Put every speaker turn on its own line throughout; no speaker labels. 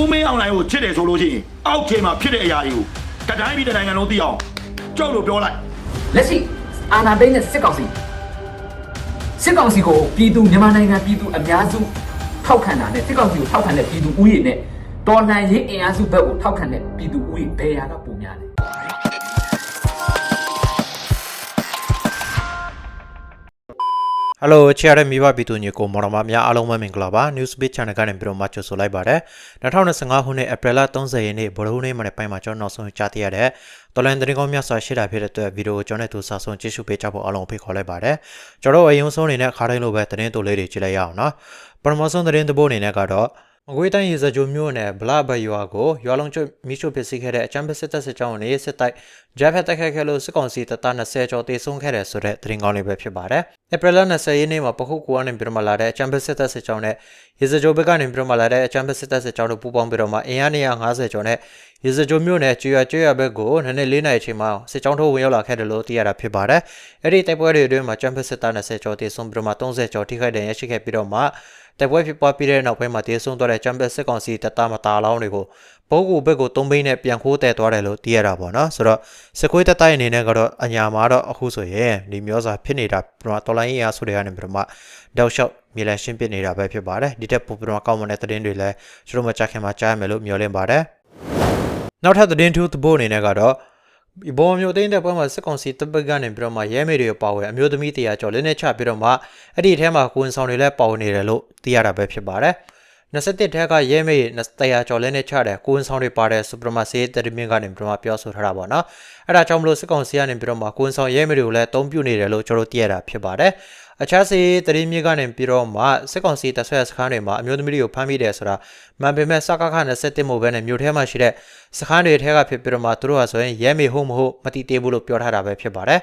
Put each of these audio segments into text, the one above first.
ဦးမင်းအောင်လိုင်းကိုချစ်တယ်ဆိုလို့ရှိရင်အောက်ခြေမှာဖြစ်တဲ့အရာတွေကိုတတိုင်းပြည်တစ်နိုင်ငံလုံးသိအောင်ကြောက်လို့ပြောလိုက်
လက်ရှိအာဏာသိမ်းတဲ့စစ်ကောင်စီစစ်ကောင်စီကိုပြည်သူမြန်မာနိုင်ငံပြည်သူအများစုထောက်ခံတာနဲ့စစ်ကောင်စီကိုထောက်ခံတဲ့ပြည်သူဦးရေနဲ့တော်လှန်ရေးအင်အားစုဘက်ကိုထောက်ခံတဲ့ပြည်သူဦးရေဘယ်ရာကပုံ များလဲ
ဟယ်လိုချရတဲ့မိဘပြည်သူညီကိုမော်တော်မများအားလုံးပဲမင်္ဂလာပါ Newsbeat Channel ကနေပြီးတော့မှကြိုဆိုလိုက်ပါတယ်2025ခုနှစ်ဧပြီလ30ရက်နေ့ဗုဒ္ဓဟူးနေ့မှာလည်းပိုင်းမှာကျွန်တော်နောက်ဆုံးကြားသိရတဲ့တော်လန်သတင်းကောင်းများစွာရှေ့တာဖြစ်တဲ့အတွက်ဗီဒီယိုကိုကျွန်တော်နဲ့သူစာဆုံးကြည့်ရှုပေးကြဖို့အားလုံးဖိတ်ခေါ်လိုက်ပါတယ်ကျွန်တော်တို့အရင်ဆုံးအနေနဲ့ခါတိုင်းလိုပဲသတင်းတူလေးတွေကြည့်လိုက်ရအောင်နော်ပထမဆုံးသတင်းတစ်ပုဒ်အနေနဲ့ကတော့ မကွေးတိုင်းရေစကြိုမြို့နယ်ဗလာဘရွာကိုရွာလုံးကျွမိရှုပစ္စည်းခဲ့တဲ့အချမ်းပစစ်တပ်စစ်ကြောင်းနေစစ်တိုက်ဂျက်ဖက်တက်ခတ်ခဲ့လို့စစ်ကောင်စီတပ်သား20ကျော်တေဆုံးခဲ့တယ်ဆိုတဲ့သတင်းကောင်းလေးပဲဖြစ်ပါတယ်။ဧပြီလ20ရက်နေ့မှာပခုတ်ကူကနေပြည်တော်မှာလာတဲ့အချမ်းပစစ်တပ်စစ်ကြောင်းနဲ့ရေစကြိုဘက်ကနေပြည်တော်မှာလာတဲ့အချမ်းပစစ်တပ်စစ်ကြောင်းတို့ပူးပေါင်းပြီးတော့မှအင်အား150ကျော်နဲ့ ရေစကြိုမြို့နယ်ကျွရကျွရဘက်ကိုနည်းနည်း၄နိုင်အချိန်မှာစစ်ကြောင်းထိုးဝင်ရောက်လာခဲ့တယ်လို့သိရတာဖြစ်ပါတယ်။အဲ့ဒီတိုက်ပွဲတွေအတွင်းမှာချမ်းပစစ်တပ်20ကျော်တေဆုံးပြီးတော့မှ30ကျော်ထိခိုက်ဒဏ်ရာရှိခဲ့ပြီးတော့မှတိုက်ပွဲဖြစ်ပွားပြီးတဲ့နောက်ပိုင်းမှာတေဆုံးသွားတဲ့ချမ်ပီယံစစ်ကောင်စီတပ်သားမသားလောင်းတွေကိုဘိုးကူဘက်ကိုသုံးဘိန်းနဲ့ပြန်ခိုးတဲ့သွားတယ်လို့သိရတာပေါ့နော်ဆိုတော့စစ်ခွေးတပ်သားအနေနဲ့ကတော့အညာမှာတော့အခုဆိုရင်ဒီမျိုးစာဖြစ်နေတာပြမတော်လိုင်းရေးအားဆိုတွေကနေပြမတောက်လျှောက်မြေလန်ရှင်းပစ်နေတာပဲဖြစ်ပါတယ်ဒီတက်ပုံပြမကောင်းမတဲ့သတင်းတွေလည်းကျွန်တော်မကြခင်မှာကြားရမယ်လို့မျှော်လင့်ပါတယ် နောက်ထပ်သတင်းထူးသဘောအနေနဲ့ကတော့ဒီဘောမျိုးသိန်းတဲ့ပွဲမှာစစ်ကောင်စီတပ်ပက်ကနေပြီးတော့မှရဲမေတွေပါဝင်အမျိုးသမီးတရားကျော်လင်းနဲ့ချပြီးတော့မှအဲ့ဒီအထဲမှာကိုယ်ဆောင်တွေလည်းပါဝင်နေတယ်လို့သိရတာပဲဖြစ်ပါတယ်21ထက်ကရဲမေတရားကျော်လင်းနဲ့ချတဲ့ကိုယ်ဆောင်တွေပါတဲ့စူပရမစီတရမင်ကနေပြီးတော့မှပြောဆိုထားတာပေါ့နော်အဲ့ဒါကြောင့်မလို့စစ်ကောင်စီကနေပြီးတော့မှကိုယ်ဆောင်ရဲမေတွေကိုလည်းအသုံးပြုနေတယ်လို့ကျွန်တော်တို့သိရတာဖြစ်ပါတယ် အခြားစီတရင်မြစ်ကနေပြီးတော့မှစစ်ကောင်စီတပ်ဆွဲစခန်းတွေမှာအမျိုးသမီးတွေကိုဖမ်းမိတယ်ဆိုတာမှန်ပေမဲ့စကားခ27မို့ပဲနဲ့မြို့ထဲမှာရှိတဲ့စခန်းတွေထဲကဖြစ်ပြီးတော့မှသူတို့ဟာဆိုရင်ရဲမေဟုတ်မဟုတ်မတိသေးဘူးလို့ပြောထားတာပဲဖြစ်ပါတယ်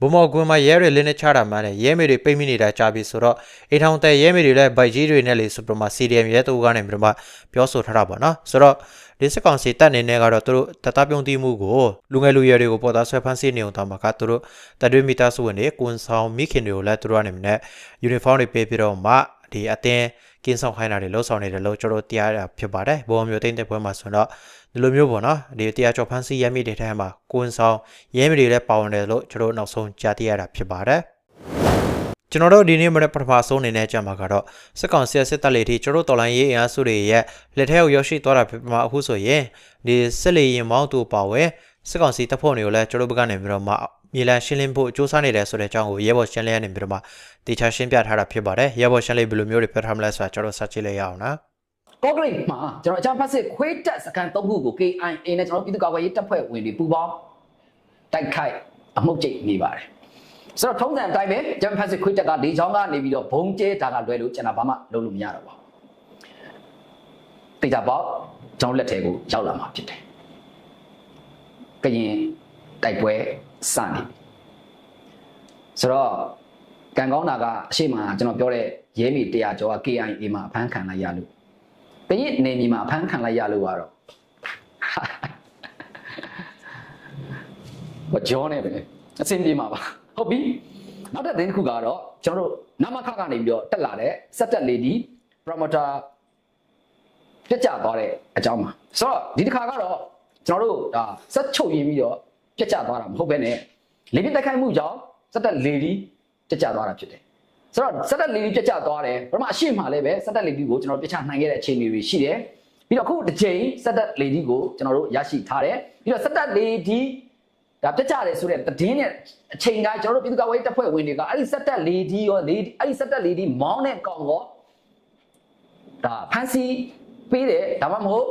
ဘုံမော်ကွန်းမှာရဲတွေလင်းနဲ့ချတာမှန်းတယ်ရဲမေတွေပိတ်မိနေတာကြာပြီဆိုတော့အိထောင်တဲ့ရဲမေတွေလည်းဗိုက်ကြီးတွေနဲ့လေဆိုပြီးတော့မှ CDM ရဲတူကနေပြီးတော့မှပြောဆိုထားတာပေါ့နော်ဆိုတော့ဒီစစ်ကောင်စီတပ်နေနဲ့ကတော့သူတို့တတပြုံးတီးမှုကိုလူငယ်လူရွယ်တွေကိုပေါ်သားဆွဲဖမ်းဆီးနေအောင်တောင်းမှာကသူတို့တတွေမီတာစုဝင်တွေကွန်ဆောင်မိခင်တွေကိုလည်းသူတို့ကနေမနဲ့ယူနီဖောင်းတွေပေးပြီးတော့မှဒီအတင်းကင်းဆောင်ခိုင်းတာတွေလှုပ်ဆောင်နေတယ်လို့ကျွန်တော်တရားရဖြစ်ပါတယ်ဘောမျိုးတိတ်တဲ့ပွဲမှာဆိုတော့ ဒီလိုမျိုးပေါ့နော်ဒီတရားကျော်ဖမ်းဆီးရဲမိတွေထဲမှာကွန်ဆောင်ရဲမိတွေလည်းပါဝင်တယ်လို့ကျွန်တော်နောက်ဆုံးကြားသိရတာဖြစ်ပါတယ်ကျွန်တော်တို့ဒီနေ့မနေ့ပထမဆုံးအနေနဲ့ကြမှာကတော့စစ်ကောင်စီစစ်တပ်လေထိကျွန်တော်တို့တော်လိုင်းရေးအင်အားစုတွေရဲ့လက်ထက်ကိုရောက်ရှိသွားတာဖြစ်မှာအခုဆိုရင်ဒီစစ်လေရင်မောင်းသူပါဝဲစစ်ကောင်စီတပ်ဖွဲ့တွေကိုလည်းကျွန်တော်တို့ဘက်ကနေပြီးတော့မှမြေလံရှင်းလင်းဖို့စ조사နေတယ်ဆိုတဲ့အကြောင်းကိုရဲဘော်ရှင်းလင်းရနေပြီးတော့မှတေချာရှင်းပြထားတာဖြစ်ပါတယ်ရဲဘော်ရှင်းလင်းဘယ်လိုမျိုးတွေပြထားမလဲဆိုတာကျွန်တော်စကြည့်လိုက်ရအောင်နော်
ကော့ဂရိတ်မှာကျွန်တော်အချမ်းဖတ်စစ်ခွေးတက်စကန်၃ခုကို KIA နဲ့ကျွန်တော်ပြည်သူ့ကာကွယ်ရေးတပ်ဖွဲ့ဝင်တွေပူးပေါင်းတိုက်ခိုက်အမှုတ်ကျိတ်နေပါတယ်ဆိုတော့ထုံးစံအတိုင်းပဲဂျမ်ဖတ်စစ်ခွေးတက်ကလေချောင်းကနေပြီးတော့ဘုံကျဲတာကလွဲလို့ကျွန်တော်ဘာမှလုပ်လို့မရတော့ပါဘူးတေချာပေါက်ကျောင်းလက်ထဲကိုရောက်လာမှာဖြစ်တယ်ကရင်တိုက်ပွဲစနေပြီဆိုတော့ကံကောင်းတာကအရှိမကျွန်တော်ပြောတဲ့ရဲမီတရားကျော်က KIA မှာအဖမ်းခံလိုက်ရလို့ တရင်နေမီမှာအဖမ်းခံလိုက်ရလို့ကတော့ဘာကြောနဲ့ပဲအဆင်ပြေမှာပါဟုတ်ပြီနောက်တစ်သတင်းတစ်ခုကတော့ကျွန်တော်တို့နမခကနေပြီးတော့တက်လာတဲ့စက်တက်လေဒီ promoter ပြတ်ကျသွားတဲ့အကြောင်းပါဆိုတော့ဒီတစ်ခါကတော့ကျွန်တော်တို့ဒါစက်ချုပ်ရင်းပြီးတော့ပြတ်ကျသွားတာမဟုတ်ဘဲနဲ့လေပြစ်တိုက်ခိုက်မှုကြောင့်စက်တက်လေဒီပြတ်ကျသွားတာဖြစ်တယ် ဆိုတော့စက်တက်လေဒီပြတ်ကျသွားတယ်ပထမအရှိမှလည်းပဲစက်တက်လေဒီကိုကျွန်တော်ပြတ်ချနိုင်ခဲ့တဲ့အခြေအနေတွေရှိတယ်ပြီးတော့အခုတစ်ချိန်စက်တက်လေဒီကိုကျွန်တော်တို့ရရှိထားတယ်ပြီးတော့စက်တက်လေဒီဒါပြတ်ကျတယ်ဆိုတဲ့သတင်းနဲ့အချိန်တိုင်းကျွန်တော်တို့ပြည်သူ့ကာကွယ်ရေးတပ်ဖွဲ့ဝင်တွေကအဲ့ဒီစက်တက်လေဒီရောလေဒီအဲ့ဒီစက်တက်လေဒီမောင်းတဲ့ကောင်ကောဒါဖန်စီပေးတယ်ဒါမှမဟုတ်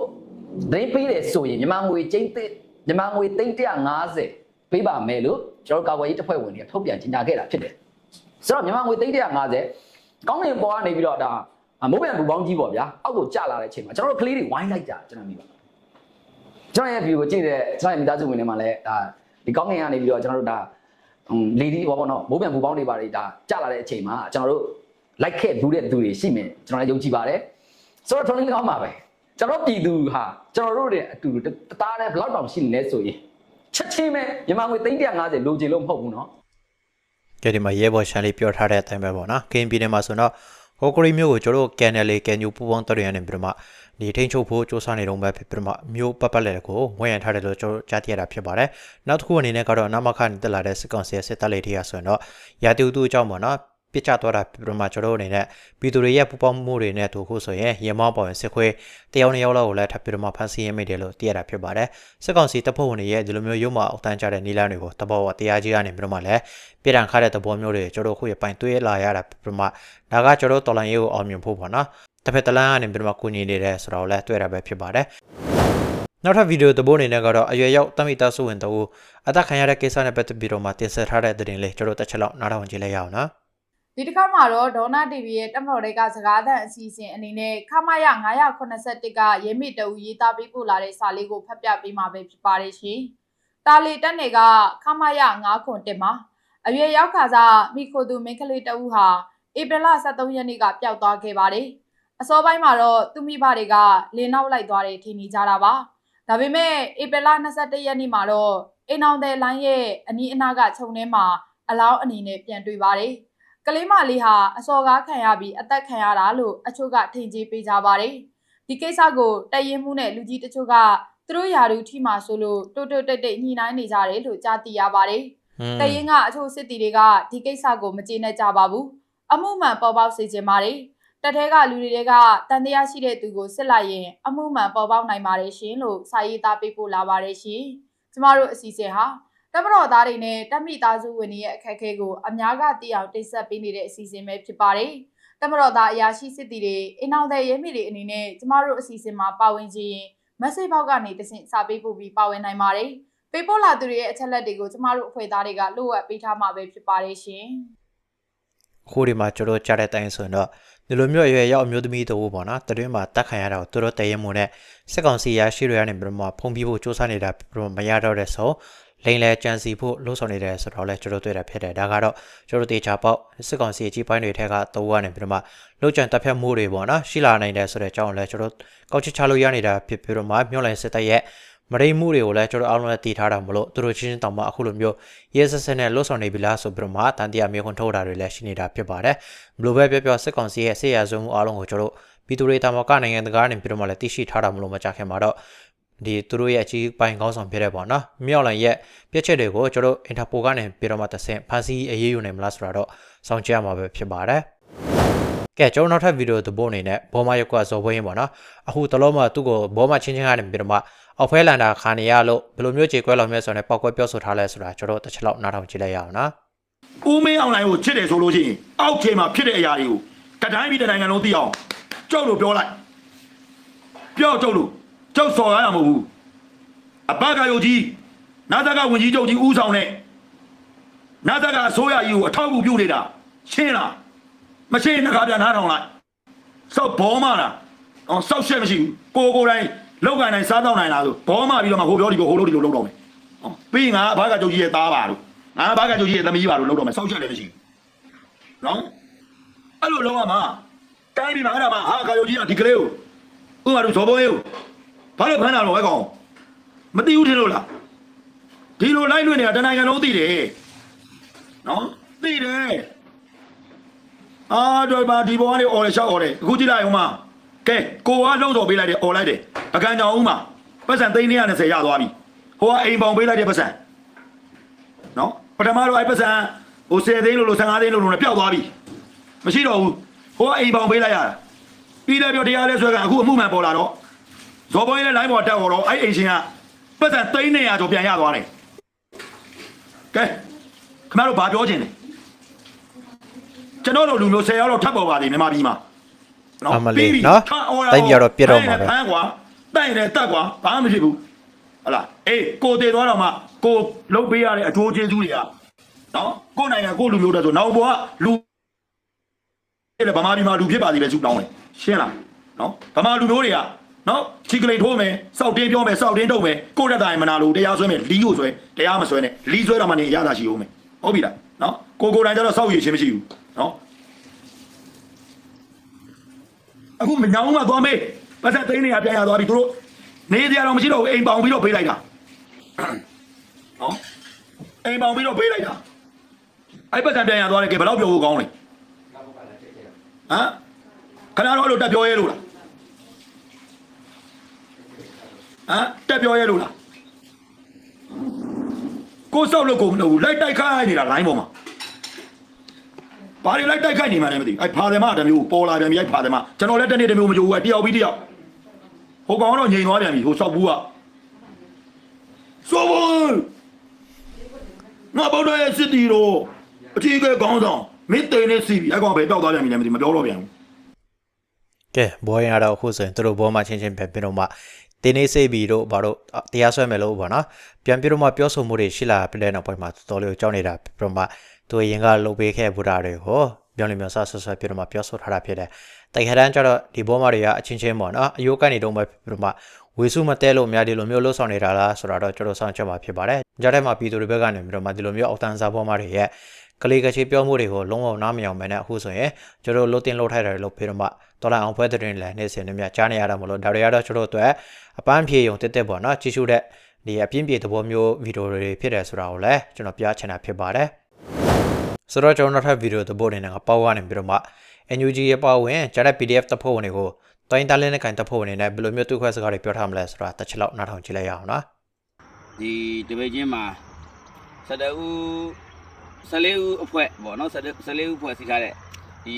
သတင်းပေးတယ်ဆိုရင်မြန်မာငွေကျင်းသစ်မြန်မာငွေ350ပေးပါမယ်လို့ကျွန်တော်ကာကွယ်ရေးတပ်ဖွဲ့ဝင်တွေကထုတ်ပြန်ကြေညာခဲ့တာဖြစ်တယ် ဆိုတော့မြန်မာငွေ350ကောင်းကင်ပေါ်ကနေပြီးတော့ဒါမိုးပြန်ဘူပေါင်းကြီးပေါ့ဗျာအောက်ကိုကျလာတဲ့အချိန်မှာကျွန်တော်တို့ကလေးတွေဝိုင်းလိုက်ကြကျွန်တော်မြင်ပါကျွန်တော်ရဲ့ view ကိုကြည့်တဲ့ကျွန်တော်ရဲ့မိသားစုဝင်တွေမှာလည်းဒါဒီကောင်းကင်ကနေပြီးတော့ကျွန်တော်တို့ဒါလေဒီဘောပေါ့နော်မိုးပြန်ဘူပေါင်းတွေပါတွေဒါကျလာတဲ့အချိန်မှာကျွန်တော်တို့လိုက်ခဲ့ဘူးတဲ့သူတွေရှိမယ်ကျွန်တော်လည်းယုံကြည်ပါတယ်ဆိုတော့ထုံးလေးကောင်းပါပဲကျွန်တော်ပြည်သူဟာကျွန်တော်တို့တွေအတူတူတသားနဲ့ဘလောက်တောင်ရှိနေလဲဆိုရင်ချက်ချင်းပဲမြန်မာငွေ350လိုချင်လို့မဟုတ်ဘူးနော်
ကြဒီမှာရဲဘော်ရှန်လေးပြောထားတဲ့အတိုင်းပဲပေါ့နော်ကင်းပြည်နယ်မှာဆိုတော့ဟိုကရီမျိုးကိုကျွန်တော်ကန်နယ်လေးကန်ယူပူပေါင်းတော်ရရနေပြီးတော့မှဒီထိန်ချုပ်ဖို့စူးစမ်းနေတော့ပဲဖြစ်ပြီးတော့မှမျိုးပတ်ပတ်လက်ကိုဝင်ရန်ထားတယ်လို့ကျွန်တော်ကြားသိရတာဖြစ်ပါတယ်နောက်တစ်ခုအနေနဲ့ကတော့နာမခနဲ့တက်လာတဲ့စစ်ကောင်စီရဲ့စစ်တပ်လေးတွေရဆိုရင်တော့ရာတူတူအကြောင်းပေါ့နော် ပြစ်ချသွားတာပြပြမှာကျွန်တော်အနေနဲ့ပြည်သူတွေရဲ့ပူပေါင်းမှုတွေနဲ့တူခုဆိုရင်ရေမောင်းပေါ်ရင်စစ်ခွေးတယောက်နှစ်ယောက်လောက်ကိုလည်းထပ်ပြီးတော့မှဖမ်းဆီးရမိတယ်လို့သိရတာဖြစ်ပါတယ်စစ်ကောင်စီတပ်ဖွဲ့ဝင်တွေရဲ့ဒီလိုမျိုးရုံမအောက်တန်းကြတဲ့နီလန်းတွေကိုတဘောတရားကြီးကနေပြီးတော့မှလည်းပြည်တံခါတဲ့သဘောမျိုးတွေကျွန်တော်ခုရပိုင်တွေးလာရတာပြပြမှာဒါကကျွန်တော်တော်လိုင်းရေးကိုအောင်မြင်ဖို့ပေါ့နော်တစ်ဖက်တစ်လမ်းကနေပြီးတော့မှကူညီနေတယ်ဆိုတော့လည်းတွေ့ရတာပဲဖြစ်ပါတယ်နောက်ထပ်ဗီဒီယိုသဘောအနေနဲ့ကတော့အရွယ်ရောက်တမိသားစုဝင်တို့အသက်ခံရတဲ့ကိစ္စနဲ့ပတ်သက်ပြီးတော့မှတင်ဆက်ထားတဲ့သတင်းလေးကျွန်တော်တစ်ချက်လောက်နားထောင်ကြည့်လိုက်ရအောင်နော်
ဒီတစ်ခါမှာတော့ဒေါနာ TV ရဲ့တက်မတော်တွေကစကားသံအစီအစဉ်အနေနဲ့ခမရ981ကရဲမိတအူရေးသားပေးပို့လာတဲ့စာလေးကိုဖတ်ပြပေးမှာပဲဖြစ်ပါတယ်ရှင်။တာလီတက်နယ်ကခမရ901မှာအရွယ်ရောက်ခါစားမိခိုသူမင်းကလေးတအူဟာဧပြီလ23ရက်နေ့ကပျောက်သွားခဲ့ပါတယ်။အစောပိုင်းမှာတော့သူမိဘတွေကလင်းနောက်လိုက်သွားတယ်ထင်နေကြတာပါ။ဒါပေမဲ့ဧပြီလ22ရက်နေ့မှာတော့အိမ်အောင်တဲ့လိုင်းရဲ့အနီးအနားကခြုံထဲမှာအလောင်းအနေနဲ့ပြန်တွေ့ပါတယ်။ ကလေးမလေးဟာအစော်ကားခံရပြီးအသက်ခံရတာလို့အချို့ကထင်ကြီးပေးကြပါတယ်။ဒီကိစ္စကိုတရင်မှုနဲ့လူကြီးတချို့ကသူတို့ယာရုထိမှဆိုလို့တိုးတိုးတိတ်တိတ်ညှိနှိုင်းနေကြတယ်လို့ကြားသိရပါတယ်။တရင်ကအချို့စစ်တီတွေကဒီကိစ္စကိုမကျေနပ်ကြပါဘူး။အမှုမှန်ပေါ်ပေါက်စေချင်ပါတယ်။တက်သေးကလူတွေကတန်တရားရှိတဲ့သူကိုစစ်လိုက်ရင်အမှုမှန်ပေါ်ပေါက်နိုင်ပါတယ်ရှင်လို့စာရေးသားပေးပို့လာပါတယ်ရှင်။ကျမတို့အစီအစဉ်ဟာ တမတော်သားတွေနဲ့တက်မိသားစုဝင်တွေရဲ့အခက်အခဲကိုအများကသိအောင်တိဆက်ပေးနေတဲ့အစီအစဉ်ပဲဖြစ်ပါတယ်။တမတော်သားအရာရှိစစ်တီတွေအင်းအောင်တဲ့ရဲမိတွေအနေနဲ့ကျမတို့အစီအစဉ်မှာပါဝင်ကြရင် message ဘောက်ကနေတဆင့်စာပေးပို့ပြီးပါဝင်နိုင်ပါတယ်။ပေးပို့လာသူတွေရဲ့အချက်လက်တွေကိုကျမတို့အဖွဲ့သားတွေကလိုအပ်ပေးထားမှာပဲဖြစ်ပါတယ်ရှင်။
ခိုးဒီမှာကျွန်တော်ကြားတဲ့အတိုင်းဆိုရင်တော့ဒီလိုမျိုးအရွယ်ရောက်အမျိုးသမီးတို့ပေါ့နော်တတွင်းမှာတက်ခံရတာကိုသူတို့တည်ရင်မှုနဲ့စစ်ကောင်စီရရှိတွေကနေပြီးတော့မှဖုံးပြဖို့စ조사နေတာပြီးတော့မရတော့တဲ့ဆို လိန်လဲကြံစီဖို့လှုံ့ဆော်နေတယ်ဆိုတော့လဲကျွန်တော်တွေ့တာဖြစ်တယ်ဒါကတော့ကျွန်တော်တေချာပေါက်စစ်ကောင်စီအကြီးပိုင်းတွေထက်ကတော့ကနေပြီးတော့မှလှုပ်ကြံတက်ဖြတ်မှုတွေပေါ့နော်ရှိလာနိုင်တယ်ဆိုတဲ့အကြောင်းလဲကျွန်တော်ကောက်ချချလို့ရနေတာဖြစ်ပြီးတော့မှမြို့လိုင်းစစ်တပ်ရဲ့မရိမှုတွေကိုလည်းကျွန်တော်အားလုံးလည်းတည်ထားတာမလို့သူတို့ချင်းချင်းတောင်မှအခုလိုမျိုးရဲဆက်ဆက်နဲ့လှုပ်ဆောင်နေပြီလားဆိုပြီးတော့မှတန်တရားမြေခွန်းထုတ်တာတွေလည်းရှိနေတာဖြစ်ပါတယ်ဘလို့ပဲပြောပြောစစ်ကောင်စီရဲ့ဆေးရဆုံးမှုအားလုံးကိုကျွန်တော်ပြည်သူတွေတာမကနိုင်ငံတကာနေပြီးတော့မှလည်းသိရှိထားတာမလို့မကြခင်မှာတော့ ဒီသူတို့ရဲ့အကြီးပိုင်းကောင်းဆောင်ဖြစ်တဲ့ပေါ့နော်မြောက်လိုင်ရဲ့ပြက်ချက်တွေကိုကျွန်တော်အင်တာပိုကနေပြီးတော့မှတဆင့်ဖန်စီအရေးယူနိုင်မလားဆိုတာတော့စောင့်ကြည့်ရမှာပဲဖြစ်ပါတယ်ကဲကျွန်တော်နောက်ထပ်ဗီဒီယိုသဘောအနေနဲ့ဘောမရုပ်ကဇော်ပွဲရင်ပေါ့နော်အခုတလုံးမှသူ့ကိုဘောမချင်းချင်းကနေပြီးတော့မှအောက်ဖဲလန်တာခါနေရလို့ဘယ်လိုမျိုးခြေကွဲလောက်မြဲဆိုတော့ပောက်ကွဲပြောဆိုထားလဲဆိုတာကျွန်တော်တစ်ချက်လောက်နားထောင်ကြည့်လိုက်ရအောင်နော်
ဦးမင်းအောင်လိုင်းကိုချစ်တယ်ဆိုလို့ရှိရင်အောက်ခြေမှာဖြစ်တဲ့အရာတွေကိုတတိုင်းပြည်တစ်နိုင်ငံလုံးသိအောင်ကျုပ်တို့ပြောလိုက်ပြောကျုပ်တို့ ကျုပ်စော်ရရမဟုတ်ဘူးအဘကယုတ်ကြီးနာသကဝင်ကြီးကျုပ်ကြီးဦးဆောင်တဲ့နာသကအစိုးရကြီးကိုအထောက်အကူပြုနေတာရှင်းလားမရှင်းနှခါပြန်နားထောင်လိုက်စောက်ဘောမလားအော်စောက်ရှက်မရှိဘူးကိုကိုယ်တိုင်လောက်ကန်တိုင်းစားတော့နိုင်လားဆိုဘောမပြီးတော့မှဟိုပြောဒီကိုဟိုလို့ဒီလိုလုပ်တော့မယ်ဟောပြီးရင်ငါအဘကကျုပ်ကြီးရဲ့သားပါလို့ငါဘာကကြိုကြီးရဲ့သမီးပါလို့လောက်တော့မယ်စောက်ချက်လည်းမရှိဘူးနော်အဲ့လိုလောက်ရမှာတိုင်းပြည်မှာအဲ့ဒါမှဟာကကြိုကြီးကဒီကလေးကိုဥမာတို့ဇော်ဘုံရေးကို ဘာလို့ဖမ်းတာတော့ဝဲကောင်မသိဘူးထင်လို့လားဒီလိုလိုက်လွင့်နေတာတနိုင်ငံလုံးသိတယ်နော်သိတယ်အာတော့ပါဒီဘောကနေអော်ရရှောက်អော်တယ်အခုကြည့်လိုက်ဦးမကဲကိုကလုံးတော်ပေးလိုက်တယ်អော်လိုက်တယ်အကန်ကြောင်ဦးမပတ်စံ320ရသွားပြီဟိုကအိမ်ပေါင်ပေးလိုက်တဲ့ပတ်စံ နော်ပထမတော့အဲ့ပတ်စံဟို10သိန်းလို့လို့15သိန်းလို့လို့နဲ့ပျောက်သွားပြီမရှိတော့ဘူးဟိုကအိမ်ပေါင်ပေးလိုက်ရတာပြီးလည်းပြောတရားလဲဆွဲကအခုအမှုမှန်ပေါ်လာတော့ ဇော်ဘောင်းရဲ့လိုင်းပေါ်တက်တော့အဲ့အိမ်ရှင်ကပတ်စံသိန်း200ကျော်ပြန်ရသွားတယ်ကဲခင်ဗျားတို့ဘာပြောချင်လဲကျွန်တော်တို့လူမျိုး10ရောက်တော့ထပ်ပေါ်ပါသေးမြန်မာပြည်မှာ
အမလေးနော်တိုက်ပြတော့ပြတ်တော့မှာပဲ
ဖမ်းကွာတိုက်တယ်တက်ကွာဘာမှမဖြစ်ဘူးဟလာအေးကိုတည်သွားတော့မှကိုလုတ်ပေးရတဲ့အကျိုးကျေးဇူးတွေကနော်ကိုယ်နိုင်ငံကိုယ်လူမျိုးတဲ့ဆိုနောက်ဘောကလူလေဗမာပြည်မှာလူဖြစ်ပါသေးပဲစုတောင်းတယ်ရှင်းလားနော်ဗမာလူမျိုးတွေက နော်ချီကလိန်ထိုးမယ်စောက်တင်းပြောမယ်စောက်တင်းတုံမယ်ကိုယ့်တက်တိုင်းမနာလို့တရားဆွဲမယ်လီးကိုဆွဲတရားမဆွဲနဲ့လီးဆွဲတော့မှနေရတာရှိအောင်မယ်ဟုတ်ပြီလားနော်ကိုကိုယ်တိုင်ကျတော့စောက်ရည်ချင်းမရှိဘူးနော်အခုမညောင်းမှသွားမေးပတ်သက်သိန်းနေရပြန်ရသွားပြီသူတို့နေတရားတော့မရှိတော့ဘူးအိမ်ပေါင်ပြီးတော့ပေးလိုက်တာနော်အိမ်ပေါင်ပြီးတော့ပေးလိုက်တာအဲ့ပတ်သက်ပြန်ရသွားတယ်ကဲဘယ်တော့ပြောဖို့ကောင်းလဲဟမ်ခဏတော့အဲ့လိုတက်ပြောရဲလို့လား ဟမ်တက်ပြောရဲလို့လားကိုစောက်လို့ကိုမလုပ်ဘူးလိုက်တိုက်ခိုင်းနေတာ line ပေါ်မှာဘာတွေလိုက်တိုက်ခိုင်းနေမှလည်းမသိဘူးအဲ့ဖာတယ်မတမျိုးပေါ်လာပြန်ပြီအဲ့ဖာတယ်မကျွန်တော်လည်းတစ်နေ့တစ်မျိုးမကြိုးဘူးအဲ့တယောက်ပြီးတယောက်ဟိုကောင်ကတော့ငြိမ်သွားပြန်ပြီဟိုစောက်ဘူးကစောဘူးငါဘောတော့ရဲ့စစ်တီတော့အကြီးအကဲကောင်းဆောင်မင်းတိန်နေစီပြီအဲ့ကောင်ပဲတောက်သွားပြန်ပြီလည်းမသိမပြောတော့ပြန်ဘူး
ကဲဘောရင်ကတော့အခုဆိုရင်သူတို့ဘောမှာချင်းချင်းပဲပြီးတော့မှ တင်းနေစိတ်ပြီးတော့ဘာလို့တရားဆွဲမယ်လို့ပေါ့နော်ပြန်ပြီးတော့မှပြောဆိုမှုတွေရှိလာပြတဲ့နောက်ပိုင်းမှာတော်တော်လေးကိုကြောက်နေတာပြီးတော့မှသူရင်ကလှုပ်ပေးခဲ့ဘူးတာတွေကိုပြောလိမ့်မယ်ဆဆဆပြီးတော့မှပြောဆိုထားတာဖြစ်တယ်တိုင်ခရန်ကျတော့ဒီဘောမှာတွေကအချင်းချင်းပေါ့နော်အယိုးကနေတော့မှပြီးတော့မှဝေစုမတဲလို့အများဒီလိုမျိုးလှုပ်ဆောင်နေတာလားဆိုတော့ကျွန်တော်ဆောင်ချက်မှာဖြစ်ပါတယ်ကြားထဲမှာပြည်သူတွေဘက်ကနေပြီးတော့မှဒီလိုမျိုးအောက်တန်းစားဘောမှာတွေရဲ့ ကလေးကချေပြောမှုတွေကိုလုံးဝနားမယောင်မဲနဲ့အခုဆိုရင်ကျွန်တော်လှုပ်တင်လှုပ်ထိုက်တယ်လို့ပြီးတော့မှတော်လိုက်အောင်ဖွဲတဲ့တွင်လည်းနေ့စဉ်နဲ့မြကြားနေရတာမလို့ဒါတွေကတော့ကျွန်တော်တို့အတွက်အပန်းဖြေယုံတက်တက်ပေါ့နော်ကြီးစုတဲ့ဒီအပြင်းပြေသဘောမျိုးဗီဒီယိုတွေဖြစ်တယ်ဆိုတာကိုလည်းကျွန်တော်ပြချင်တာဖြစ်ပါတယ်ဆိုတော့ကျွန်တော်နောက်ထပ်ဗီဒီယိုသဘောနေနဲ့ပေါက်ကနေပြီးတော့မှ NUG ရဲ့ပေါက်ဝင်ဂျာတဲ့ PDF တပ်ဖို့ဝင်တွေကိုတိုင်းတလင်းနဲ့ကန်တပ်ဖို့ဝင်နေနဲ့ဘယ်လိုမျိုးသူ့ခွဲစကားတွေပြောထားမလဲဆိုတာတစ်ချက်လောက်နားထောင်ကြည့်လိုက်ရအောင်နော်
ဒီတပိတ်ချင်းမှာ12ဦး 14ဦးအဖွဲ့ပေါ့နော်14ဦးအဖွဲ့စီထားတဲ့ဒီ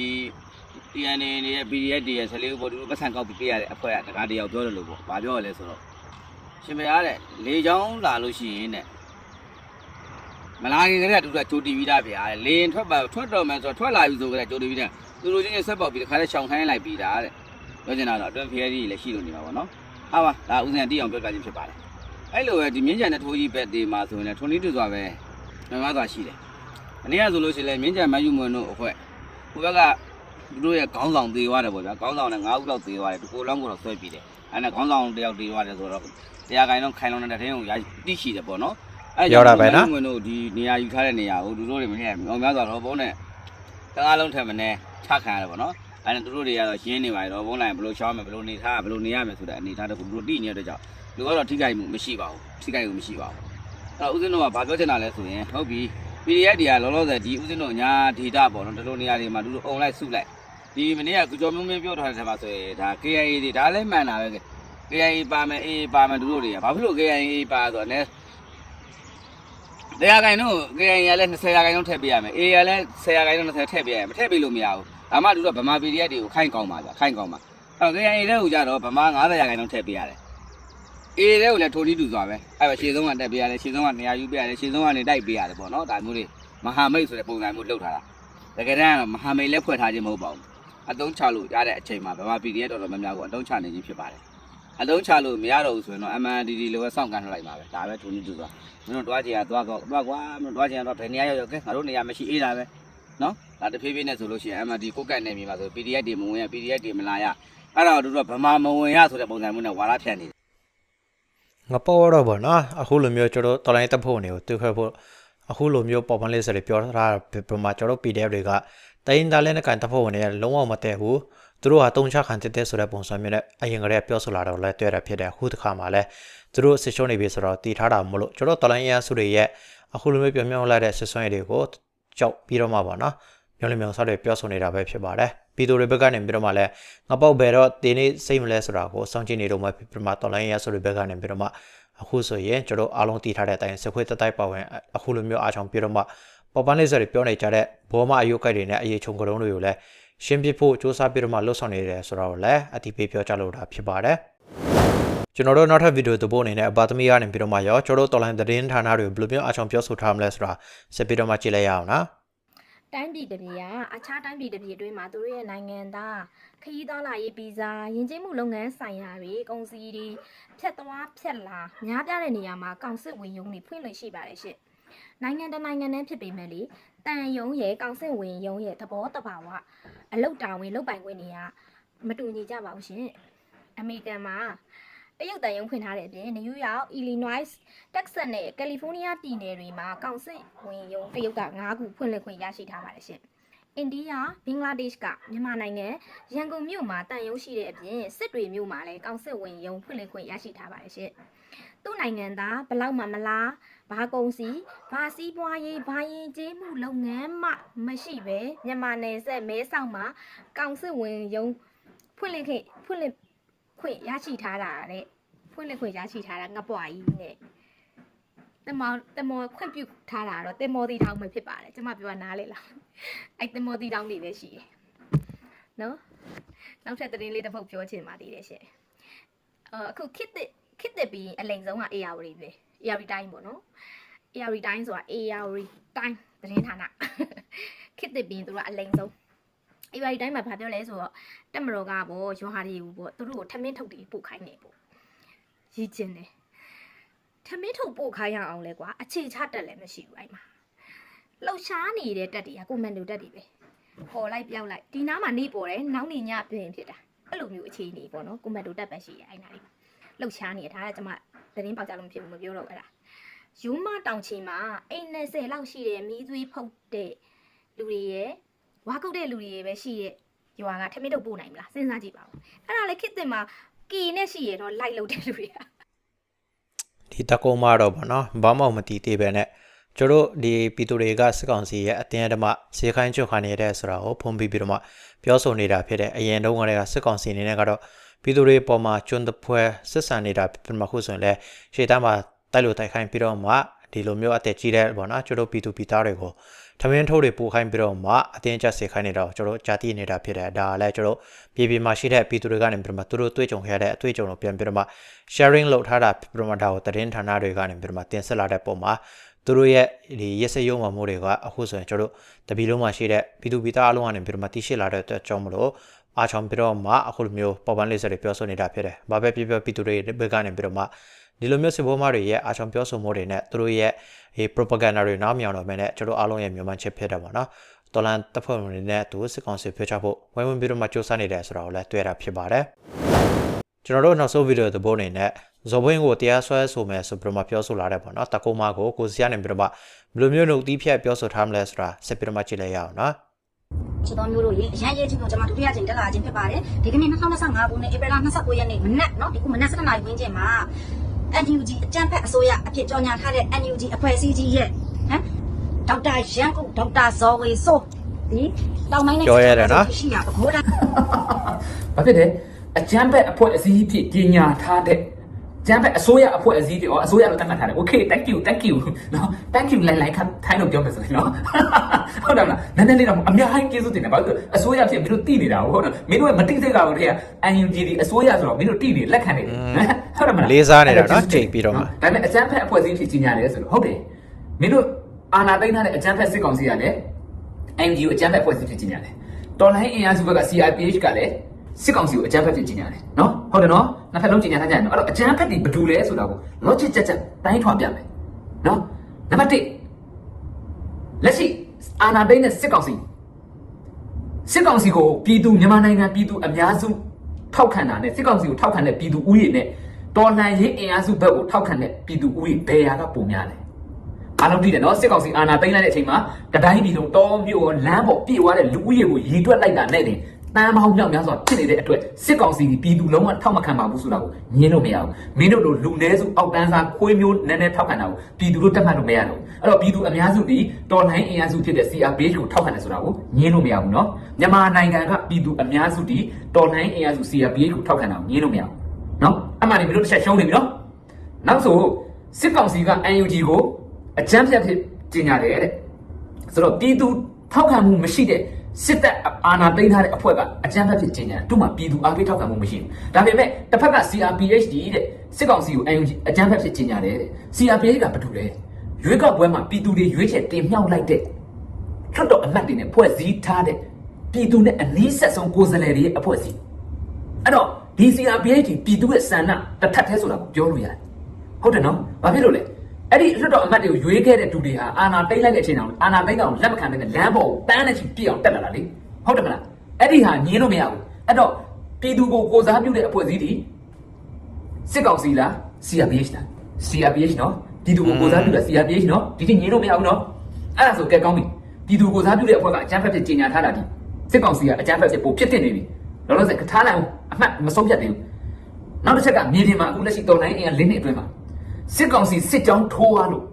TNA နေရဲ့ PDF တွေရဲ့14ဦးပေါ့သူတို့ပတ်စံကောက်ပြီးပြရတဲ့အဖွဲ့ကတကားတယောက်ပြောတယ်လို့ပေါ့။ဘာပြောရလဲဆိုတော့ရှင်မရတဲ့လေချောင်းလာလို့ရှိရင်တဲ့မလာခင်ကတည်းကသူကကြိုတီးပြီးသားဗျာတဲ့လေရင်ထွက်ပါထွက်တော့မယ်ဆိုတော့ထွက်လာပြီဆိုကြတဲ့ကြိုတီးပြီးတဲ့သူတို့ချင်းချင်းဆက်ပေါက်ပြီးတခါတည်းရှောင်ခိုင်းလိုက်ပြီးသားတဲ့ပြောချင်တာတော့အတွင်းဖျဲကြီးလည်းရှိလို့နေမှာပေါ့နော်။ဟာပါဒါဦးဇင်တီအောင်ပြောပြခြင်းဖြစ်ပါတယ်။အဲ့လိုပဲဒီမြင်းကြံတဲ့ထိုးကြီးဘက်ဒီမှာဆိုရင်လည်းထွန်နီးတူစွာပဲမြန်မာစွာရှိတယ်။ အနေရဆိုလို့ရှိရင်လည်းမြင်းကြံမယူမွန်တို့အဖွဲ့ဟိုဘက်ကသူတို့ရဲ့ခေါင်းဆောင်သေးသွားတယ်ပေါ့ဗျာ။ခေါင်းဆောင်နဲ့9ဦးလောက်သေးသွားတယ်။ဒီကိုလောင်းကိုတော့ဆွဲပြီးတယ်။အဲ့ဒါခေါင်းဆောင်တယောက်သေးသွားတယ်ဆိုတော့တရားခိုင်တော့ခိုင်လုံးတဲ့တဲ့င်းကိုရတိရှိတယ်ပေါ့နော်။အဲ့မွန်တို့ဒီနေရာယူထားတဲ့နေရာကိုသူတို့တွေမင်းအောင်များစွာတော့ဘုံနဲ့တကားလုံးထက်မနေချခံရတယ်ပေါ့နော်။အဲ့ဒါသူတို့တွေကတော့ရှင်းနေပါတော့ဘုံလိုက်ဘယ်လိုရှောင်းမယ်ဘယ်လိုနေထားဘယ်လိုနေရမယ်ဆိုတဲ့အနေထားတခုသူတို့တိနေတဲ့ကြောင့်လူကတော့ထိခိုက်မှုမရှိပါဘူးထိခိုက်မှုမရှိပါဘူးအဲ့တော့ဦးဇင်းတို့ကဘာပြောချင်တာလဲဆိုရင်ဟုတ်ပြီ PDF တွေကလောလောဆယ်ဒီဦးဇင်းတို့ညာဒေတာပေါ့နော်ဒီလိုနေရာတွေမှာသူတို့အုံလိုက်စုလိုက်ဒီမနေ့ကကုကျော်မျိုးမင်းပြောထားတဲ့ထဲမှာဆိုရင်ဒါ KIA တွေဒါလည်းမှန်တာပဲ KIA ပါမယ် AA ပါမယ်သူတို့တွေကဘာဖြစ်လို့ KIA ပါဆိုတော့ ਨੇ တရားခိုင်တော့ KIA ကလည်း20ရာခိုင်နှုန်းထည့်ပေးရမယ် AA ကလည်း10ရာခိုင်နှုန်း20ထည့်ပေးရမယ်မထည့်ပေးလို့မရဘူးဒါမှသူတို့ဗမာ PDF တွေကိုခိုင်းကောင်းပါကြာခိုင်းကောင်းပါအဲ့တော့ KIA တဲ့ဟိုကြတော့ဗမာ90ရာခိုင်နှုန်းထည့်ပေးရတယ် အေးတဲ့ကိုလည်းထိုးတီးတူသွားပဲအဲ့တော့ရှေ့ဆုံးကတက်ပေးရတယ်ရှေ့ဆုံးကနေရာယူပေးရတယ်ရှေ့ဆုံးကနေတိုက်ပေးရတယ်ပေါ့နော်ဒါမျိုးတွေမဟာမိတ်ဆိုတဲ့ပုံစံမျိုးလုပ်ထားတာတကယ်တမ်းကတော့မဟာမိတ်လည်းဖွဲ့ထားခြင်းမဟုတ်ပါဘူးအတုံးချလို့ရတဲ့အချိန်မှာဗမာ PDF တော်တော်များများကိုအတုံးချနေခြင်းဖြစ်ပါတယ်အတုံးချလို့မရတော့ဘူးဆိုရင်တော့ MNDD လိုပဲစောင့်ကန်ထားလိုက်ပါပဲဒါပဲထိုးတီးတူသွားမင်းတို့တွားချင်ရသွားတော့တွားကွာမင်းတို့တွားချင်ရတော့ဘယ်နေရာရောက်ရောက်ကဲငါတို့နေရာမရှိအေးတာပဲနော်ဒါတဖြည်းဖြည်းနဲ့ဆိုလို့ရှိရင် MND ကိုကတ်နေပြီပါဆို PDF တွေမဝင်ရ PDF တွေမလာရအဲ့တော့တို့ကဗမာမဝင်ရဆိုတဲ့ပုံစံမျိုးနဲ့ဝါရဖြန့်နေ
ငါပေါ်တော့ဗောနော်အခုလိုမျိုးကျွန်တော်တော်လိုင်းတပ်ဖို့နေကိုသူခွဲဖို့အခုလိုမျိုးပေါ်ပန်းလေးစတွေပြောထားတာပြမကျွန်တော် PDF တွေကတိုင်းသားလဲနဲ့ကန်တပ်ဖို့နေလုံးဝမတည့်ဘူးသူတို့ဟာတုံချခံတက်တဲ့ဆိုတဲ့ပုံစံမျိုးနဲ့အရင်ကတည်းကပြောဆိုလာတော့လဲတွေ့ရဖြစ်တယ်အခုတစ်ခါမှလဲသူတို့စစ်ရှုံးနေပြီဆိုတော့တည်ထားတာမလို့ကျွန်တော်တော်လိုင်းအရာစုတွေရဲ့အခုလိုမျိုးပြောင်းပြောင်းလာတဲ့စစ်ဆွမ်းရည်တွေကိုကြောက်ပြီးတော့မှဗောနော်ပြောင်းလဲပြောင်းစားတွေပြောဆိုနေတာပဲဖြစ်ပါတယ် ပြည်သူတွေဘက်ကနေပြီးတော့မှလဲငါပေါက်ဘယ်တော့တင်းနေစိတ်မလဲဆိုတာကိုစောင့်ကြည့်နေတော့မှပြမတော်လိုင်းအရာစုတွေဘက်ကနေပြီးတော့မှအခုဆိုရင်ကျွန်တော်အားလုံးတည်ထားတဲ့အတိုင်းစခွေးတတိုက်ပါဝင်အခုလိုမျိုးအားချောင်ပြီးတော့မှပေါ်ပန်းလေးစတွေပြောနေကြတဲ့ဘောမအယုတ်ကိုက်တွေနဲ့အရေးချုံကတုံးတွေကိုလည်းရှင်းပြဖို့စူးစမ်းပြီးတော့မှလှုပ်ဆောင်နေတယ်ဆိုတော့လည်းအတိပေးပြောကြလို့တာဖြစ်ပါတယ်ကျွန်တော်တို့နောက်ထပ်ဗီဒီယိုသဘောအနေနဲ့အပါသမီကနေပြီးတော့မှရောကျွန်တော်တို့တော်လိုင်းသတင်းဌာနတွေဘယ်လိုမျိုးအားချောင်ပြောဆိုထားမလဲဆိုတာဆက်ပြီးတော့မှကြည့်လိုက်ရအောင်နော်
တိုင်းပြည်တစ်ပြည်ကအခြားတိုင်းပြည်တစ်ပြည်အတွင်းမှာသူတို့ရဲ့နိုင်ငံသားခရီးသွားလာရေးဗီဇာယဉ်ကျေးမှုလုပ်ငန်းဆိုင်ရာတွေကုန်စည်တွေဖြတ်သွားဖြတ်လာများပြားတဲ့နေရာမှာကောင်စစ်ဝင်ရုံးတွေဖွင့်လို့ရှိပါတယ်ရှင့်နိုင်ငံတစ်နိုင်ငံနဲ့ဖြစ်ပေမဲ့လေတန်ယုံရဲ့ကောင်စစ်ဝင်ရုံးရဲ့သဘောတဘာဝအလုတ်တာဝင်လုတ်ပိုင်ခွင့်တွေကမတူညီကြပါဘူးရှင်အမေရိကန်မှာ တရုတ်တန်ယုံဖွင့်ထားတဲ့အပြင်နယူးယောက်အီလီနွိုက်စ်တက်ဆတ်နဲ့ကယ်လီဖိုးနီးယားပြည်နယ်တွေမှာကောင်စစ်ဝင်ရုံးတရုတ်က9ခုဖွင့်လှစ်ခွင့်ရရှိထားပါတယ်ရှင်အိန္ဒိယဘင်္ဂလားဒေ့ရှ်ကမြန်မာနိုင်ငံရန်ကုန်မြို့မှာတန်ယုံရှိတဲ့အပြင်စစ်တွေမြို့မှာလည်းကောင်စစ်ဝင်ရုံးဖွင့်လှစ်ခွင့်ရရှိထားပါတယ်ရှင်သူ့နိုင်ငံသားဘလောက်မှမလားဘာကုန်စီဘာစီးပွားရေးဘာရင်ကျေးမှုလုပ်ငန်းမှမရှိပဲမြန်မာနယ်စပ်မဲဆောက်မှာကောင်စစ်ဝင်ရုံးဖွင့်လင့်ခွင့်ဖွင့်လင့် ခွင့်ရရှိထားတာတဲ့ဖွင့်လင့်ခွင့်ရရှိထားတာငပွားကြီးနဲ့တမောတမောခွင့်ပြုထားတာတော့တင်မောတီတောင်းပဲဖြစ်ပါတယ်ကျမပြောတာနားလေလားအဲ့တင်မောတီတောင်းနေပဲရှိတယ်နော်နောက်ထပ်သတင်းလေးတစ်ပုဒ်ပြောချင်ပါသေးတယ်ရှင်အအခုခစ်တစ်ခစ်တစ်ပြီးအလိန်ဆုံးက AR တွေပဲ AR တိုင်းပေါ့နော် AR တိုင်းဆိုတာ AR တိုင်းသတင်းဌာနခစ်တစ်ပြီးသူကအလိန်ဆုံး အေးပါဒီတိုင်းမှာဗာပြောလဲဆိုတော့တက်မတော်ကပေါ့ရွာဟာတွေကိုပေါ့သူတို့ကိုထမင်းထုတ်ပြီးပို့ခိုင်းနေပေါ့ရည်ကျင်တယ်ထမင်းထုတ်ပို့ခိုင်းရအောင်လဲကွာအခြေချတက်လည်းမရှိဘူးအဲ့မှာလှုပ်ရှားနေတဲ့တက်တွေကကိုမန်ဒိုတက်တွေပဲပေါ်လိုက်ပြောက်လိုက်ဒီနားမှာနေပေါ်တယ်နောက်နေညပြင်ဖြစ်တာအဲ့လိုမျိုးအခြေအနေပေါ့နော်ကိုမန်ဒိုတက်ပဲရှိရဲ့အဲ့နာလေးမှာလှုပ်ရှားနေရဒါကကျွန်မသတင်းပေါက်ကြလို့မဖြစ်ဘူးမပြောတော့ဘူးအဲ့ဒါယူမတောင်ချီမှာအိမ်20လောက်ရှိတဲ့မီးသွေးဖုတ်တဲ့လူတွေရဲ့ ဝါကုတ်တဲ့လူတွေပဲရှိတဲ့ရွာကထမင်းတုပ်ပို့နိုင်မလားစဉ်းစားကြည့်ပါဦးအဲ့ဒါလေခစ်တင်မှာကီနဲ့ရှိရတော့လိုက်လို့တဲ့လူတွေက
ဒီတကုံမတော့ဗောနော်ဘာမှမတည်သေးပဲနဲ့ကျတို့ဒီပီတိုတွေကစစ်ကောင်စီရဲ့အတင်းအဓမ္မဈေးခိုင်းချုပ်ခံနေတဲ့ဆိုတာကိုဖုံးပြီးပြီးတော့မှပြောဆိုနေတာဖြစ်တဲ့အရင်တုန်းကတည်းကစစ်ကောင်စီအနေနဲ့ကတော့ပီတိုတွေပေါ်မှာကျွန်းတပွဲစစ်ဆန်နေတာပြမခုဆိုရင်လည်းရှေ့တန်းမှာတိုက်လို့တိုက်ခိုင်းပြီးတော့မှဒီလိုမျိုးအသက်ကြီးတဲ့ဗောနော်ကျတို့ပီတိုပီသားတွေကို ထမင်းထိုးတွေပို့ခိုင်းပြီးတော့မှအတင်းကျပ်စေခိုင်းနေတော့ကျတို့ကြာတိနေတာဖြစ်တယ်ဒါကလည်းကျတို့ပြည်ပြည်မှာရှိတဲ့ပီတိုတွေကနေပြီးတော့မှသူတို့တွေ့ကြုံခဲ့တဲ့အတွေ့အကြုံကိုပြန်ပြီးတော့မှ sharing လုပ်ထားတာပြမတာကိုသတင်းဌာနတွေကနေပြီးတော့မှတင်ဆက်လာတဲ့ပုံမှာသူတို့ရဲ့ဒီရက်စက်ရုံမှမိုးတွေကအခုဆိုရင်ကျွန်တော်တို့တပီလုံးမှာရှိတဲ့ပြည်သူပြည်သားအလုံးကနေပြီးတော့မှတိရှိလာတဲ့အတွက်ကြောင့်မလို့အားချောင်းပြီးတော့မှအခုလိုမျိုးပေါ်ပန်းလေးစက်တွေပြောဆိုနေတာဖြစ်တယ်။ဘာပဲဖြစ်ဖြစ်ပြည်သူတွေဘက်ကနေပြီးတော့မှ ဒီလိုမျိုးစစ်ဘောမတွေရဲ့အားချောင်းပြောဆိုမှုတွေနဲ့သူတို့ရဲ့ဒီ propaganda တွေနားမြောင်တော့မယ်နဲ့ကျွန်တော်အားလုံးရဲ့မြန်မာချစ်ဖြစ်တယ်ပေါ့နော်။တော်လန်တပ်ဖွဲ့ဝင်တွေနဲ့သူစစ်ကောင်စီပြောချဖို့ဝိုင်းဝန်းပြီးတော့မှစူးစမ်းနေတယ်ဆိုတာကိုလည်းတွေ့ရတာဖြစ်ပါတယ်။ကျွန်တော်တို့နောက်ဆုံးဗီဒီယိုသဘောအနေနဲ့ဇော်ဘွင်းကိုတရားစွဲဆိုမယ်ဆိုပြီးတော့မှပြောဆိုလာတယ်ပေါ့နော်တကုံမကိုကိုစီကနေပြီးတော့မှဘယ်လိုမျိုးနှုတ်တီးဖြတ်ပြောဆိုထားမလဲဆိုတာဆက်ပြီးတော့မှကြည့်လိုက်ရအောင်နော်
ချစ်တော်မျိုးတို့ရေအရန်ရေးကြီးကိုကျွန်မဒုတိယကြိမ်တက်လာခြင်းဖြစ်ပါတယ်ဒီကနေ့2025ခုနှစ်ဧပြီလ29ရက်နေ့မနက်เนาะဒီခုမနက်7:00နာရီဝန်းကျင်မှာ NUG အကြံဖက်အစိုးရအဖြစ်ကြော်ညာထားတဲ့ NUG အဖွဲ့အစည်းကြီးရဲ့ဟမ်ဒေါက်တာရန်ကုန်ဒေါက်တာဇော်ဝေဆိုဒီတောင်ပိုင်းနဲ့ရှိရပါဘိုးတာ။
ဘာဖြစ်လဲအကြမ်းဖက်အဖွဲ့အစည်းဖြစ်ကြီးညာထားတဲ့ကျမ်းဖက်အစိုးရအဖွဲ့အစည်းတွေရောအစိုးရလို့တတ်မှတ်ထားတယ်။ Okay thank you thank you နော် thank you လိုက်လိုက်ခထိုင်းလို့ပြောမယ်ဆိုရင်နော်။ ဟုတ်တယ်မလား။နည်းနည်းလေးတော့အများကြီးကျေးဇူးတင်တယ်။ဘာလို့လဲအစိုးရဖြစ်မင်းတို့တည်နေတာဟုတ်တယ်။မင်းတို့ကမတိစိတ်ကဘူးတည်းက UNG ဒီအစိုးရဆိုတော့မင်းတို့တည်နေလက်ခံနေတယ်။ဟုတ်တယ်မလား။
လေးစားနေတာနော်ချိန်ပြီးတော့မှ
ဒါပေမဲ့အကြမ်းဖက်အဖွဲ့အစည်းဖြစ်ကြီးညာတယ်ဆိုတော့ဟုတ်တယ်။မင်းတို့အာဏာသိမ်းထားတဲ့အကြမ်းဖက်စစ်ကောင်စီကလည်း NGO အကြမ်းဖက်ဖွဲ့စည်းဖြစ်ကြီးညာတယ်။တော်လိုင်းအင်အားစုဘက်က CRPH ကလည်းစစ်ကောင်စီကိုအကြမ်းဖက်ဖြစ်ကြီးညာတယ်နော်ဟုတ်တယ်နော်နှစ်ဖက်လုံးကြီးညာထားကြတယ်နော်အဲ့တော့အကြမ်းဖက်တွေဘယ်သူလဲဆိုတာကို logic ချက်ချက်တိုင်းထွာပြမယ်နော်နံပါတ်1လက်ရှိ အာဏာသိမ်းတဲ့စစ်ကောင်စီစစ်ကောင်စီကိုပြည်သူမြန်မာနိုင်ငံပြည်သူအများစုထောက်ခံတာနဲ့စစ်ကောင်စီကိုထောက်ခံတဲ့ပြည်သူဦးရေနဲ့တော်လှန်ရေးအင်အားစုဘက်ကိုထောက်ခံတဲ့ပြည်သူဦးရေဘယ်ဟာကပုံများလဲအားလုံးသိတယ်နော်စစ်ကောင်စီအာဏာသိမ်းလိုက်တဲ့အချိန်မှာတတိုင်းပြည်လုံးတောမြို့လမ်းပေါ်ပြည့်သွားတဲ့လူဦးရေကိုရည်တွက်လိုက်တာနဲ့တင်တန်းပေါင်းမြောက်များစွာဖြစ်နေတဲ့အတွက်စစ်ကောင်စီပြည်သူလုံးဝထောက်မခံပါဘူးဆိုတာကိုညင်းလို့မရဘူးမင်းတို့လိုလူနည်းစုအောက်တန်းစားခွေးမျိုးနည်းနည်းထောက်ခံတာကိုပြည်သူတို့တက်မှတ်လို့မရတော့ဘူး အဲ့တော့ပြည်သူအများစုဒီတော်လှန်အင်အားစုဖြစ်တဲ့ CRPH ကိုထောက်ခံတယ်ဆိုတာကိုညင်းလို့မရဘူးနော်မြန်မာနိုင်ငံကပြည်သူအများစုဒီတော်လှန်အင်အားစု CRPH ကိုထောက်ခံတာကိုညင်းလို့မရဘူးနော်အမှန်တည်းမင်းတို့တစ်ချက်ရှုံးနေပြီနော်နောက်ဆိုစစ်ကောင်စီက UNG ကိုအကြမ်းဖက်ဖြစ်ကြီးညာတယ်တဲ့ဆိုတော့ပြည်သူထောက်ခံမှုမရှိတဲ့စစ်တပ်အာဏာသိမ်းထားတဲ့အဖွဲ့ကအကြမ်းဖက်ဖြစ်ကြီးညာတယ်သူ့မှာပြည်သူအားပေးထောက်ခံမှုမရှိဘူးဒါပေမဲ့တစ်ဖက်က CRPHD တဲ့စစ်ကောင်စီကို UNG အကြမ်းဖက်ဖြစ်ကြီးညာတယ်တဲ့ CRPH ကဘာတူလဲ ရွေးကောက်ပွဲမှာပြည်သူတွေရွေးချယ်တင်မြှောက်လိုက်တဲ့ထွတ်တော်အမတ်တွေနဲ့ဖွဲ့စည်းထားတဲ့ပြည်သူနဲ့အနည်းဆက်ဆုံးကိုယ်စားလှယ်တွေရဲ့အဖွဲ့အစည်းအဲ့တော့ဒီ CRPH ဒီပြည်သူရဲ့ဆန္ဒတစ်ထပ်သေးဆိုတာကိုပြောလို့ရတယ်ဟုတ်တယ်နော်ဘာဖြစ်လို့လဲအဲ့ဒီလွတ်တော်အမတ်တွေကိုရွေးခဲ့တဲ့သူတွေဟာအာဏာသိမ်းလိုက်တဲ့အချိန်တောင်အာဏာသိမ်းကောင်လက်မခံတဲ့လမ်းပေါ်ကိုတန်းတဲ့ချီပြည့်အောင်တက်လာတာလေဟုတ်တယ်မလားအဲ့ဒီဟာညင်းလို့မရဘူးအဲ့တော့ပြည်သူကိုကိုစားပြုတဲ့အဖွဲ့အစည်းဒီစစ်ကောင်စီလား CRPH လား CRPH နော် ပြည်သူကိုကိုစားပြုတဲ့ CRPH နော်ဒီတိညင်းလို့မရဘူးနော်အဲ့ဒါဆိုကဲကောင်းပြီပြည်သူကိုစားပြုတဲ့အဖွဲ့ကအကြမ်းဖက်ဖြစ်ကြီးညာထားတာဒီစစ်ကောင်စီကအကြမ်းဖက်ဖြစ်ပိုဖြစ်တင်နေပြီလောလောဆယ်ကထားလိုက်အောင်အမှတ်မဆုံးဖြတ်သေးဘူးနောက်တစ်ချက်ကမြေပြင်မှာအခုလက်ရှိတော်လိုင်းအင်အားလင်းနှစ်အတွင်းမှာစစ်ကောင်စီစစ်ကြောင်းထိုးသွားလို့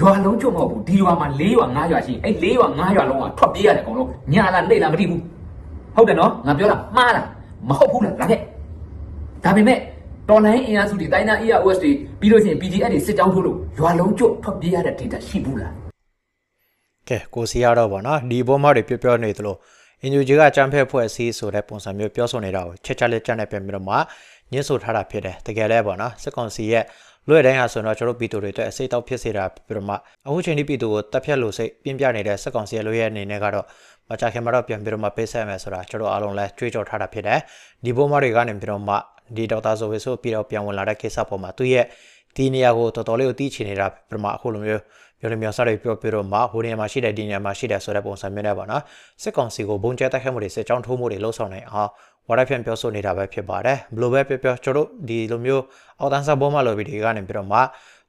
ရွာလုံးချုံမဟုတ်ဘူးဒီရွာမှာ၄ရွာ၅ရွာရှိရင်အဲ့၄ရွာ၅ရွာလုံးကထွက်ပြေးရတယ်အကုန်လုံးညာလားနေလားမသိဘူးဟုတ်တယ်နော်ငါပြောတာမှားလားမဟုတ်ဘူးလားလာခဲ့ဒါပေမဲ့ တော်လိုင်းအင်အားစုတွေတိုင်းနာ EOS တွေပြီးလို့ရှိရင် PDF တွေစစ်ကြောင်းထိုးလို့ရွာလုံးကျွတ်ထွက်ပြေးရတဲ့ data ရှိဘူးလား
ကဲကိုစီရတော့ဗောနော်ဒီဘောမတွေပြောပြောနေသလိုအင်ဂျူဂျီကအကြမ်းဖက်ဖွဲ့စည်းဆိုတဲ့ပုံစံမျိုးပြောဆိုနေတာကိုချက်ချက်လက်ချက်နဲ့ပြန်ပြီးတော့မှညှင်းဆိုထားတာဖြစ်တယ်တကယ်လဲဗောနော်စစ်ကောင်စီရဲ့လွှဲတိုင်းဟာဆိုတော့ကျွန်တော်တို့ပြည်သူတွေအတွက်အစိတ်တောက်ဖြစ်စေတာပြီးတော့မှအခုချိန်ဒီပြည်သူကိုတပ်ဖြတ်လို့စိတ်ပြင်းပြနေတဲ့စစ်ကောင်စီရဲ့လွှဲရဲ့အနေနဲ့ကတော့ မကြခင်မှာတော့ပြန်ပြီးတော့မှပေးဆက်မယ်ဆိုတာကျွန်တော်အားလုံးလဲကြွေးကြော်ထားတာဖြစ်တယ်ဒီဘောမတွေကနေပြီးတော့မှဒီဒေါက်တာဆိုဝေဆိုပြီးတော့ပြန်ဝင်လာတဲ့ကိစ္စပေါ်မှာသူ့ရဲ့ဒီနေရာကိုတော်တော်လေးကိုတီးချင်နေတာပြမအခုလိုမျိုးပြောလို့မျိုးစားတွေပြောပြတော့မှဟိုနေရာမှာရှိတဲ့ဒီနေရာမှာရှိတဲ့ဆိုတဲ့ပုံစံမျိုးနဲ့ပေါ့နော်စစ်ကောင်စီကိုဘုံကျဲတိုက်ခိုက်မှုတွေစစ်ကြောင်းထိုးမှုတွေလှုပ်ဆောင်နေအောင်ဝါရဖြန့်ပြောဆိုနေတာပဲဖြစ်ပါတယ်ဘလို့ပဲပြောပြောကျွန်တော်တို့ဒီလိုမျိုးအောက်တန်းစားဘောမလိုဗီဒီယိုကနေပြီးတော့မှ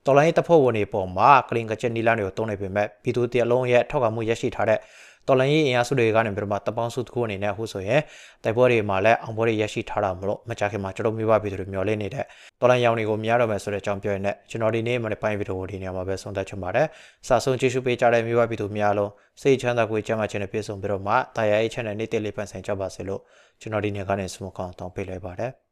တော်လိုင်းတပ်ဖွဲ့ဝင်တွေပုံမှာကလင်ကချက်နီလန်တွေကိုတုံးနေပေမဲ့ပြည်သူတရလုံးရဲ့ထောက်ခံမှုရရှိထားတဲ့ တော်လိုင်းရေးအင်အားစုတွေကနေပြီးတော့မှတပေါင်းစုတစ်ခုအနေနဲ့အခုဆိုရင်တိုက်ပွဲတွေမှာလည်းအောင်ပွဲတွေရရှိထားတာမလို့မကြခင်မှာကျွန်တော်မျိုးပါပြည်သူတွေမျှော်လင့်နေတဲ့တော်လိုင်းရောင်တွေကိုမြင်ရတော့မယ်ဆိုတဲ့အကြောင်းပြောရင်းနဲ့ကျွန်တော်ဒီနေ့မှလည်းပိုင်းဗီဒီယိုကိုဒီနေရာမှာပဲဆုံးသက်ချင်ပါတယ်။စာဆုံးကြည့်ရှုပေးကြတဲ့မျိုးပါပြည်သူများလုံးစိတ်ချမ်းသာကိုကြမ်းမှခြင်းနဲ့ပြည့်စုံပြီးတော့မှတာယာရေး channel နေ့တည်လေးပန်ဆိုင်ကြပါစေလို့ကျွန်တော်ဒီနေ့ကနေဆုမကောင်းတောင်းပေးလိုက်ပါတယ်။